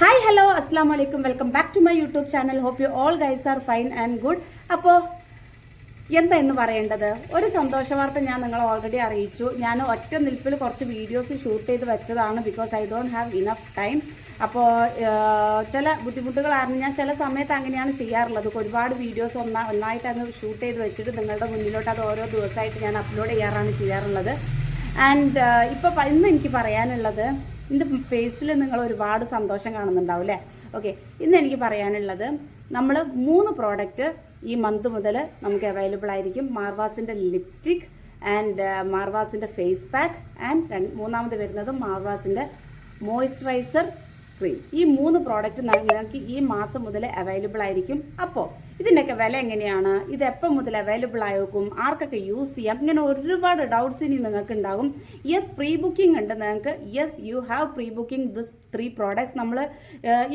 Hi hello അസ്സാം വലൈക്കും welcome back to my YouTube channel hope you all guys are fine and good അപ്പോൾ എന്താ എന്ന് പറയേണ്ടത്? ഒരു സന്തോഷ വാർത്ത ഞാൻ നിങ്ങളെ ഓൾറെഡി അറിയിച്ചു. ഞാൻ ഒറ്റ നിൽപ്പിൽ കുറച്ച് വീഡിയോസ് ഷൂട്ട് ചെയ്ത് വെച്ചതാണ് because I don't have enough time അപ്പോൾ ചില ബുദ്ധിമുട്ടുകൾ കാരണം ഞാൻ ചില സമയത്ത് അങ്ങനെയാണ് ചെയ്യാറുള്ളത്. ഒരുപാട് വീഡിയോസ് ഒന്നാ ഒന്നായിട്ട് അങ്ങ് ഷൂട്ട് ചെയ്ത് വെച്ചിട്ട് നിങ്ങളുടെ മുന്നിലോട്ട് അത് ഓരോ ദിവസമായിട്ട് ഞാൻ അപ്ലോഡ് ചെയ്യാറാണ് ചെയ്യാറുള്ളത്. ആൻഡ് ഇപ്പോൾ ഇന്ന് എനിക്ക് പറയാനുള്ളത് എന്റെ ഫേസിൽ നിങ്ങൾ ഒരുപാട് സന്തോഷം കാണുന്നുണ്ടാവും അല്ലേ ഓക്കെ ഇന്ന് എനിക്ക് പറയാനുള്ളത് നമ്മൾ മൂന്ന് പ്രോഡക്റ്റ് ഈ മന്ത് മുതൽ നമുക്ക് അവൈലബിൾ ആയിരിക്കും. മാർവാസിന്റെ ലിപ്സ്റ്റിക് ആൻഡ് മാർവാസിന്റെ ഫേസ് പാക്ക് ആൻഡ് മൂന്നാമത് വരുന്നത് മാർവാസിന്റെ മോയ്സ്ചറൈസർ ക്രീം ഈ മൂന്ന് പ്രോഡക്റ്റ് നിങ്ങൾക്ക് ഈ മാസം മുതൽ അവൈലബിൾ ആയിരിക്കും. അപ്പോൾ ഇതിന്റെയൊക്കെ വില എങ്ങനെയാണ്? ഇത് എപ്പം മുതൽ അവൈലബിൾ ആയേക്കും? ആർക്കൊക്കെ യൂസ് ചെയ്യാം? ഇങ്ങനെ ഒരുപാട് ഡൗട്ട്സ് ഇനി നിങ്ങൾക്ക് ഉണ്ടാകും യെസ് പ്രീ ബുക്കിംഗ് ഉണ്ട് നിങ്ങൾക്ക്. Yes you have pre booking this three products നമ്മൾ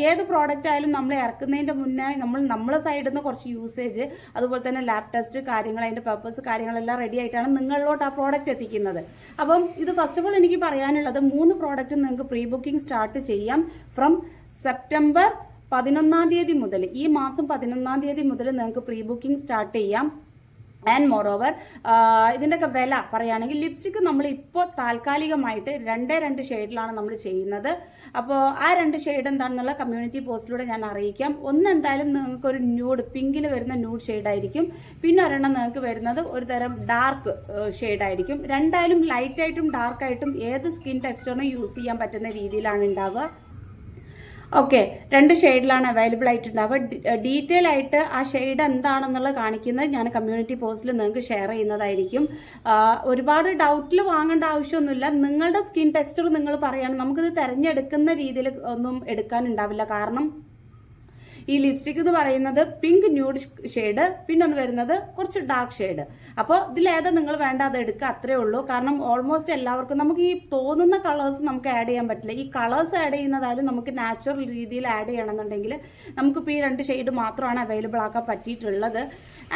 ഏത് പ്രോഡക്റ്റ് ആയാലും നമ്മൾ ഇറക്കുന്നതിന്റെ മുന്നേ നമ്മൾ നമ്മളെ സൈഡിൽ നിന്ന് കുറച്ച് യൂസേജ് അതുപോലെ തന്നെ ലാബ് ടെസ്റ്റ് കാര്യങ്ങൾ അതിന്റെ പേർപ്പസ് കാര്യങ്ങളെല്ലാം റെഡി ആയിട്ടാണ് നിങ്ങളിലോട്ട് ആ പ്രോഡക്റ്റ് എത്തിക്കുന്നത്. അപ്പം ഇത് ഫസ്റ്റ് ഓഫ് ഓൾ എനിക്ക് പറയാനുള്ളത് മൂന്ന് പ്രോഡക്റ്റ് നിങ്ങൾക്ക് പ്രീ ബുക്കിംഗ് സ്റ്റാർട്ട് ചെയ്യാം. ഫ്രം സെപ്റ്റംബർ പതിനൊന്നാം തീയതി മുതൽ ഈ മാസം പതിനൊന്നാം തീയതി മുതൽ നിങ്ങൾക്ക് പ്രീ ബുക്കിംഗ് സ്റ്റാർട്ട് ചെയ്യാം ആൻഡ് മോറോവർ ഇതിന്റെയൊക്കെ വില പറയുകയാണെങ്കിൽ ലിപ്സ്റ്റിക്ക് നമ്മൾ ഇപ്പോൾ താൽക്കാലികമായിട്ട് രണ്ടേ രണ്ട് ഷെയ്ഡിലാണ് നമ്മൾ ചെയ്യുന്നത്. അപ്പോൾ ആ രണ്ട് ഷെയ്ഡ് എന്താണെന്നുള്ള കമ്മ്യൂണിറ്റി പോസ്റ്റിലൂടെ ഞാൻ അറിയിക്കാം. ഒന്ന് എന്തായാലും നിങ്ങൾക്ക് ഒരു ന്യൂഡ് പിങ്കിൽ വരുന്ന ന്യൂഡ് ഷെയ്ഡായിരിക്കും പിന്നെ ഒരെണ്ണം നിങ്ങൾക്ക് വരുന്നത് ഒരു തരം ഡാർക്ക് ഷെയ്ഡായിരിക്കും രണ്ടായാലും ലൈറ്റായിട്ടും ഡാർക്കായിട്ടും ഏത് സ്കിൻ ടെക്സ്ചറിനും യൂസ് ചെയ്യാൻ പറ്റുന്ന രീതിയിലാണ് ഉണ്ടാവുക. ഓക്കെ രണ്ട് ഷെയ്ഡിലാണ് അവൈലബിൾ ആയിട്ടുണ്ടാവുക ഡീറ്റെയിൽ ആയിട്ട് ആ ഷെയ്ഡ് എന്താണെന്നുള്ളത് കാണിക്കുന്നത് ഞാൻ കമ്മ്യൂണിറ്റി പോസ്റ്റിൽ നിങ്ങൾക്ക് ഷെയർ ചെയ്യുന്നതായിരിക്കും. ഒരുപാട് ഡൗട്ടിൽ വാങ്ങേണ്ട ആവശ്യമൊന്നുമില്ല. നിങ്ങളുടെ സ്കിൻ ടെക്സ്ചർ നിങ്ങൾ പറയുകയാണ് നമുക്കിത് തിരഞ്ഞെടുക്കുന്ന രീതിയിൽ ഒന്നും എടുക്കാനുണ്ടാവില്ല കാരണം ഈ ലിപ്സ്റ്റിക് എന്ന് പറയുന്നത് പിങ്ക് ന്യൂഡ് ഷെയ്ഡ് പിന്നെ ഒന്ന് വരുന്നത് കുറച്ച് ഡാർക്ക് ഷെയ്ഡ് അപ്പോൾ ഇതിലേതാ നിങ്ങൾ വേണ്ട അത് എടുക്കുക അത്രേ ഉള്ളൂ. കാരണം ഓൾമോസ്റ്റ് എല്ലാവർക്കും നമുക്ക് ഈ തോന്നുന്ന കളേഴ്സ് നമുക്ക് ആഡ് ചെയ്യാൻ പറ്റില്ല. ഈ കളേഴ്സ് ആഡ് ചെയ്യുന്നതായാലും നമുക്ക് നാച്ചുറൽ രീതിയിൽ ആഡ് ചെയ്യണമെന്നുണ്ടെങ്കിൽ നമുക്കിപ്പോൾ ഈ രണ്ട് ഷെയ്ഡ് മാത്രമാണ് അവൈലബിൾ ആക്കാൻ പറ്റിയിട്ടുള്ളത്.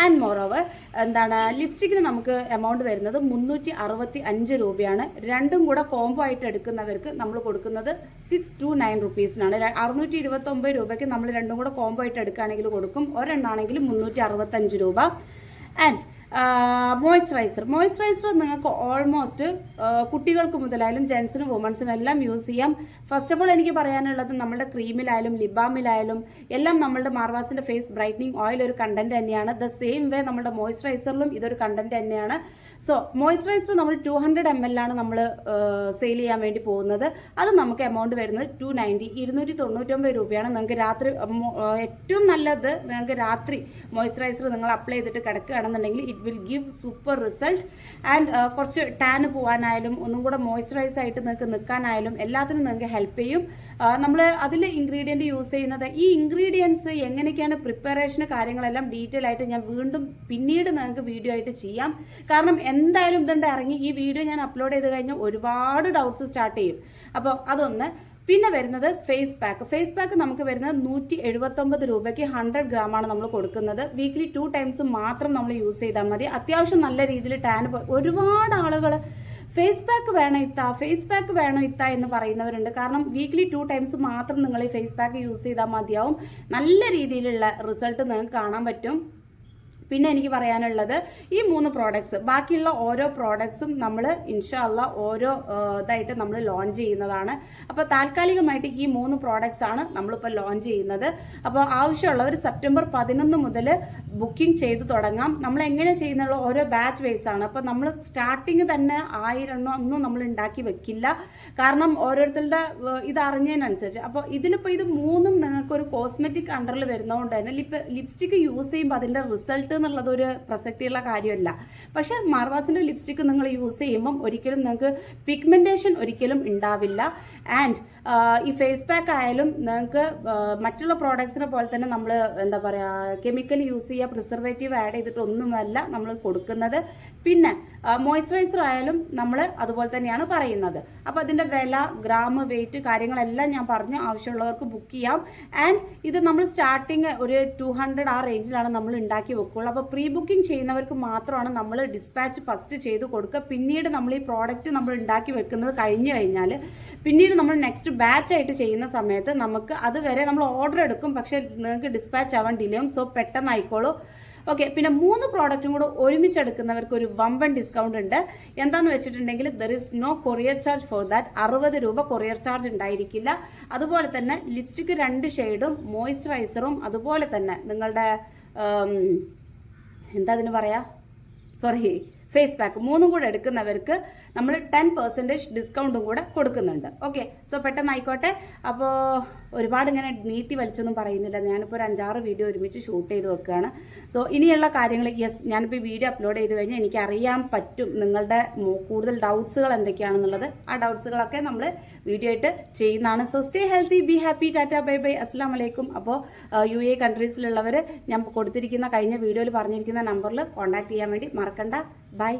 ആൻഡ് മോർ ഓവർ എന്താണ് ലിപ്സ്റ്റിക്കിന് നമുക്ക് എമൗണ്ട് വരുന്നത് മുന്നൂറ്റി അറുപത്തി അഞ്ച് രൂപയാണ്. രണ്ടും കൂടെ കോംബോ ആയിട്ട് എടുക്കുന്നവർക്ക് നമ്മൾ കൊടുക്കുന്നത് സിക്സ് ടു നയൻ റുപ്പീസിനാണ് അറുന്നൂറ്റി ഇരുപത്തി ഒമ്പത് രൂപയ്ക്ക് നമ്മൾ രണ്ടും കൂടെ കോംബോ ആയിട്ട് എടുക്കുകയാണെങ്കിൽ കൊടുക്കും. ഒരെണ്ണാണെങ്കിൽ മുന്നൂറ്റി അറുപത്തഞ്ച് രൂപ. ആൻഡ് മോയ്സ്ചറൈസർ മോയ്സ്ചറൈസർ നിങ്ങൾക്ക് ഓൾമോസ്റ്റ് കുട്ടികൾക്ക് മുതലായാലും ജെൻസിനും വുമൺസിനും എല്ലാം യൂസ് ചെയ്യാം. ഫസ്റ്റ് ഓഫ് ഓൾ എനിക്ക് പറയാനുള്ളത് നമ്മുടെ ക്രീമിലായാലും ലിബാമിലായാലും എല്ലാം നമ്മുടെ മാർവാസിന്റെ ഫേസ് ബ്രൈറ്റനിങ് ഓയിൽ ഒരു കണ്ടന്റ് തന്നെയാണ്. ദ സെയിം വേ നമ്മുടെ മോയ്സ്ചറൈസറിലും ഇതൊരു കണ്ടന്റ് തന്നെയാണ്. സോ മോയ്സ്ചറൈസർ നമ്മൾ ടു ഹൺഡ്രഡ് എം എൽ ആണ് നമ്മൾ സെയിൽ ചെയ്യാൻ വേണ്ടി പോകുന്നത്. അത് നമുക്ക് എമൗണ്ട് വരുന്നത് ടു നയന്റി ഇരുന്നൂറ്റി തൊണ്ണൂറ്റൊമ്പത് രൂപയാണ്. നിങ്ങൾക്ക് രാത്രി ഏറ്റവും നല്ലത് നിങ്ങൾക്ക് രാത്രി മോയ്സ്ചറൈസർ നിങ്ങൾ അപ്ലൈ ചെയ്തിട്ട് കിടക്കുകയാണെന്നുണ്ടെങ്കിൽ it will give super result and കുറച്ച് ടാന് പോകാനായാലും ഒന്നും കൂടെ മോയ്സ്ചറൈസ് ആയിട്ട് നിങ്ങൾക്ക് നിൽക്കാനായാലും എല്ലാത്തിനും നിങ്ങൾക്ക് ഹെൽപ്പ് ചെയ്യും. നമ്മൾ അതിൽ ഇൻഗ്രീഡിയന്റ് യൂസ് ചെയ്യുന്നത് ഈ ഇൻഗ്രീഡിയൻസ് എങ്ങനെയൊക്കെയാണ് പ്രിപ്പറേഷന് കാര്യങ്ങളെല്ലാം ഡീറ്റെയിൽ ആയിട്ട് ഞാൻ വീണ്ടും പിന്നീട് നിങ്ങൾക്ക് വീഡിയോ ആയിട്ട് ചെയ്യാം. കാരണം എന്തായാലും ഇതുണ്ട് ഇറങ്ങി ഈ വീഡിയോ ഞാൻ അപ്ലോഡ് ചെയ്ത് കഴിഞ്ഞാൽ ഒരുപാട് ഡൗട്ട്സ് സ്റ്റാർട്ട് ചെയ്യും. അപ്പോൾ അതൊന്ന് പിന്നെ വരുന്നത് ഫേസ് പാക്ക് ഫേസ് പാക്ക് നമുക്ക് വരുന്നത് നൂറ്റി എഴുപത്തൊമ്പത് രൂപയ്ക്ക് ഹൺഡ്രഡ് ഗ്രാമാണ് നമ്മൾ കൊടുക്കുന്നത്. വീക്ക്ലി ടു ടൈംസ് മാത്രം നമ്മൾ യൂസ് ചെയ്താൽ മതി. അത്യാവശ്യം നല്ല രീതിയിൽ ടാൻ ഒരുപാട് ആളുകൾ ഫേസ് പാക്ക് വേണം ഇത്ത ഫേസ് പാക്ക് വേണം ഇത്ത എന്ന് പറയുന്നവരുണ്ട്. കാരണം വീക്ക്ലി ടു ടൈംസ് മാത്രം നിങ്ങൾ ഈ ഫേസ് പാക്ക് യൂസ് ചെയ്താൽ മതിയാവും. നല്ല രീതിയിലുള്ള റിസൾട്ട് നിങ്ങൾക്ക് കാണാൻ പറ്റും. പിന്നെ എനിക്ക് പറയാനുള്ളത് ഈ മൂന്ന് പ്രോഡക്ട്സ് ബാക്കിയുള്ള ഓരോ പ്രോഡക്ട്സും നമ്മൾ ഇൻഷാല്ല ഓരോ ഇതായിട്ട് നമ്മൾ ലോഞ്ച് ചെയ്യുന്നതാണ്. അപ്പോൾ താൽക്കാലികമായിട്ട് ഈ മൂന്ന് പ്രോഡക്ട്സ് ആണ് നമ്മളിപ്പോൾ ലോഞ്ച് ചെയ്യുന്നത്. അപ്പോൾ ആവശ്യമുള്ളവർ സെപ്റ്റംബർ പതിനൊന്ന് മുതൽ ബുക്കിംഗ് ചെയ്ത് തുടങ്ങാം. നമ്മൾ എങ്ങനെ ചെയ്യുന്നുള്ള ഓരോ ബാച്ച് വൈസ് ആണ്. അപ്പോൾ നമ്മൾ സ്റ്റാർട്ടിങ് തന്നെ ആയിരം ഒന്നും നമ്മൾ ഉണ്ടാക്കി വെക്കില്ല. കാരണം ഓരോരുത്തരുടെ ഇത് അറിഞ്ഞതിനനുസരിച്ച്. അപ്പോൾ ഇതിലിപ്പോൾ ഇത് മൂന്നും നിങ്ങൾക്ക് ഒരു കോസ്മെറ്റിക് അണ്ടറിൽ വരുന്നതുകൊണ്ട് തന്നെ ലിപ് ലിപ്സ്റ്റിക് യൂസ് ചെയ്യുമ്പോൾ അതിന്റെ റിസൾട്ട് എന്നുള്ളത് ഒരു പ്രസക്തിയുള്ള കാര്യമല്ല. പക്ഷെ മാർവാസിന്റെ ലിപ്സ്റ്റിക്ക് നിങ്ങൾ യൂസ് ചെയ്യുമ്പം ഒരിക്കലും നിങ്ങൾക്ക് പിഗ്മെന്റേഷൻ ഒരിക്കലും ഉണ്ടാവില്ല. ആൻഡ് ഈ ഫേസ് പാക്ക് ആയാലും നിങ്ങൾക്ക് മറ്റുള്ള പ്രോഡക്ട്സിനെ പോലെ തന്നെ നമ്മൾ എന്താ പറയുക കെമിക്കൽ യൂസ് ചെയ്യുക പ്രിസർവേറ്റീവ് ആഡ് ചെയ്തിട്ടൊന്നുമല്ല നമ്മൾ കൊടുക്കുന്നത്. പിന്നെ മോയ്സ്ചറൈസർ ആയാലും നമ്മൾ അതുപോലെ തന്നെയാണ് പറയുന്നത്. അപ്പോൾ അതിന്റെ വില ഗ്രാം വെയിറ്റ് കാര്യങ്ങളെല്ലാം ഞാൻ പറഞ്ഞു ആവശ്യമുള്ളവർക്ക് ബുക്ക് ചെയ്യാം. ആൻഡ് ഇത് നമ്മൾ സ്റ്റാർട്ടിങ് ഒരു ടു ഹൺഡ്രഡ് ആ റേഞ്ചിലാണ് നമ്മൾ ഉണ്ടാക്കി വെക്കുള്ളൂ. ഉള്ളൂ. അപ്പോൾ പ്രീ ബുക്കിംഗ് ചെയ്യുന്നവർക്ക് മാത്രമാണ് നമ്മൾ ഡിസ്പാച്ച് ഫസ്റ്റ് ചെയ്ത് കൊടുക്കുക. പിന്നീട് നമ്മൾ ഈ പ്രോഡക്റ്റ് നമ്മൾ ഉണ്ടാക്കി വെക്കുന്നത് കഴിഞ്ഞു കഴിഞ്ഞാൽ പിന്നീട് നമ്മൾ നെക്സ്റ്റ് ബാച്ച് ആയിട്ട് ചെയ്യുന്ന സമയത്ത് നമുക്ക് അതുവരെ നമ്മൾ ഓർഡർ എടുക്കും. പക്ഷേ നിങ്ങൾക്ക് ഡിസ്പാച്ച് ആവാൻ ഡിലേയും സോ പെട്ടെന്ന് ആയിക്കോളൂ ഓക്കെ പിന്നെ മൂന്ന് പ്രോഡക്റ്റും കൂടെ ഒരുമിച്ചെടുക്കുന്നവർക്ക് ഒരു വമ്പൻ ഡിസ്കൗണ്ട് ഉണ്ട്. എന്താന്ന് വെച്ചിട്ടുണ്ടെങ്കിൽ there is no courier charge for that അറുപത് രൂപ കൊറിയർ ചാർജ് ഉണ്ടായിരിക്കില്ല. അതുപോലെ തന്നെ ലിപ്സ്റ്റിക്ക് രണ്ട് ഷെയ്ഡും മോയ്സ്ചറൈസറും അതുപോലെ തന്നെ നിങ്ങളുടെ എന്താ അതിന് പറയാ? സോറി ഫേസ് പാക്ക് മൂന്നും കൂടെ എടുക്കുന്നവർക്ക് നമ്മൾ ടെൻ പെർസെന്റേജ് ഡിസ്കൗണ്ടും കൂടെ കൊടുക്കുന്നുണ്ട്. ഓക്കെ സോ പെട്ടെന്ന് ആയിക്കോട്ടെ. അപ്പോൾ ഒരുപാട് ഇങ്ങനെ നീട്ടി വലിച്ചൊന്നും പറയുന്നില്ല. ഞാനിപ്പോൾ ഒരു അഞ്ചാറ് വീഡിയോ ഒരുമിച്ച് ഷൂട്ട് ചെയ്ത് വെക്കുകയാണ്. സോ ഇനിയുള്ള കാര്യങ്ങൾ യെസ് ഞാനിപ്പോൾ ഈ വീഡിയോ അപ്ലോഡ് ചെയ്ത് കഴിഞ്ഞാൽ എനിക്ക് അറിയാൻ പറ്റും നിങ്ങളുടെ കൂടുതൽ ഡൗട്ട്സുകൾ എന്തൊക്കെയാണെന്നുള്ളത്. ആ ഡൗട്ട്സുകളൊക്കെ നമ്മൾ വീഡിയോ ആയിട്ട് ചെയ്യുന്നതാണ്. So stay healthy be happy tata bye bye അസ്സാം വലൈക്കും അപ്പോൾ യു എ കൺട്രീസിലുള്ളവർ ഞാൻ കൊടുത്തിരിക്കുന്ന കഴിഞ്ഞ വീഡിയോയിൽ പറഞ്ഞിരിക്കുന്ന നമ്പറിൽ കോൺടാക്ട് ചെയ്യാൻ വേണ്ടി മറക്കണ്ട. ബൈ